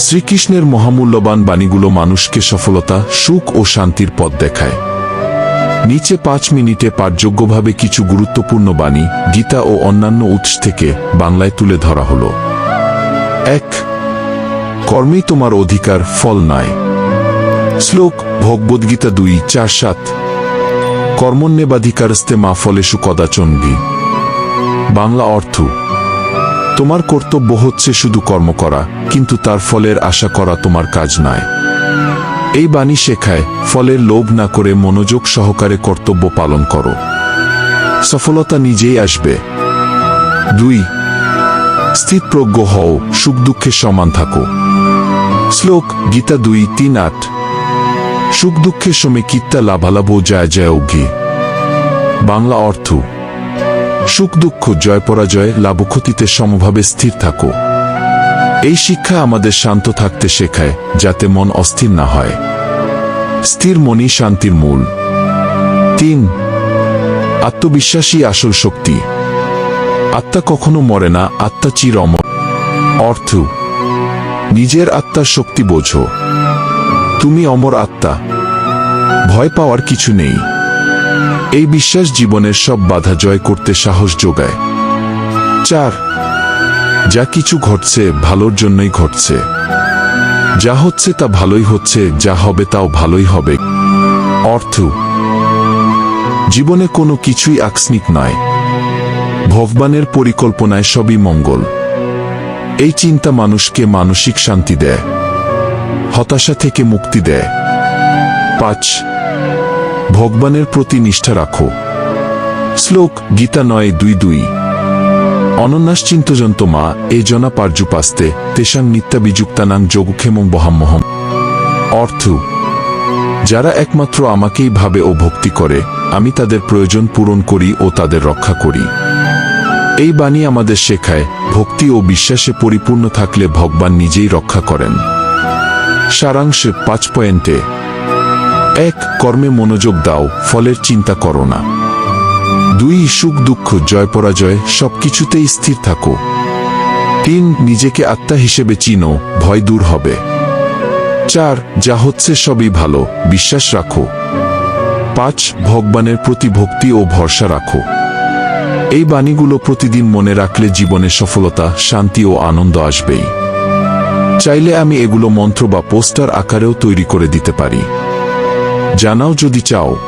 শ্রীকৃষ্ণের মহামূল্যবান বাণীগুলো মানুষকে সফলতা, সুখ ও শান্তির পথ দেখায়। নিচে পাঁচ মিনিটে পাঠযোগ্যভাবে কিছু গুরুত্বপূর্ণ বাণী গীতা ও অন্যান্য উৎস থেকে বাংলায় তুলে ধরা হল। এক, কর্মেই তোমার অধিকার, ফল নয়। শ্লোক ভগবদ্গীতা দুই, চার, সাত। কর্মণ্যেবাধিকারস্তে মা ফলেশু কদাচন্ডী বাংলা অর্থ তোমার কর্তব্য হচ্ছে শুধু কর্ম করা, কিন্তু তার ফলের আশা করা তোমার কাজ নয়। এই বাণী শেখায়, ফলের লোভ না করে মনোযোগ সহকারে কর্তব্য পালন করো। সফলতা নিজেই আসবে। দুই, স্থিতপ্রজ্ঞ হও, সুখ দুঃখের সমান থাকো। শ্লোক, গীতা দুই, তিন, আট। সুখ দুঃখের সময় কিত্তা লাভালাভো যায় যায় অজ্ঞে বাংলা অর্থ সুখ দুঃখ, জয় পরাজয়, লাভক্ষতিতে সমভাবে স্থির থাকো। এই শিক্ষা আমাদের শান্ত থাকতে শেখায়, যাতে মন অস্থির না হয়। স্থির মনই শান্তির মূল। তিন আত্মবিশ্বাসী আসল শক্তি। আত্মা কখনো মরে না, আত্মা চির অমর। অর্থ, নিজের আত্মার শক্তি বোঝো। তুমি অমর আত্মা। ভয় পাওয়ার কিছু নেই। এই বিশ্বাস জীবনের সব বাধা জয় করতে সাহস যোগায়। চার, যা কিছু ঘটছে ভালোর জন্যই ঘটছে। যা হচ্ছে তা ভালোই হচ্ছে, যা হবে তাও ভালোই হবে। অর্থ, জীবনে কোনো কিছুই আকস্মিক নয়। ভগবানের পরিকল্পনায় সবই মঙ্গল। এই চিন্তা মানুষকে মানসিক শান্তি দেয়। হতাশা থেকে মুক্তি দেয়। পাঁচ ভগবানের প্রতি নিষ্ঠা রাখো। শ্লোক গীতা নয়, দুই দুই। অনন্যাস চিন্তজন্ত মা, এ জনা পার্যুপাস্তে, তেষাং নিত্যাবিযুক্তানাং যোগক্ষেমং বহাম্মহম। অর্থ, যারা একমাত্র আমাকেই ভাবে ও ভক্তি করে, আমি তাদের প্রয়োজন পূরণ করি ও তাদের রক্ষা করি। এই বাণী আমাদের শেখায়, ভক্তি ও বিশ্বাসে পরিপূর্ণ থাকলে ভগবান নিজেই রক্ষা করেন। সারাংশ পাঁচ পয়েন্টে এক কর্মে মনোযোগ দাও, ফলের চিন্তা করো না। দুই, সুখ দুঃখ, জয় পরাজয়, সবকিছুতেই স্থির থাকো। তিন, নিজেকে আত্মা হিসেবে চিনো, ভয় দূর হবে। চার, যা হচ্ছে সবই ভালো, বিশ্বাস রাখো। পাঁচ, ভগবানের প্রতি ভক্তি ও ভরসা রাখো। এই বাণীগুলো প্রতিদিন মনে রাখলে জীবনে সফলতা, শান্তি ও আনন্দ আসবেই। চাইলে আমি এগুলো মন্ত্র বা পোস্টার আকারেও তৈরি করে দিতে পারি। জানাও যদি চাও।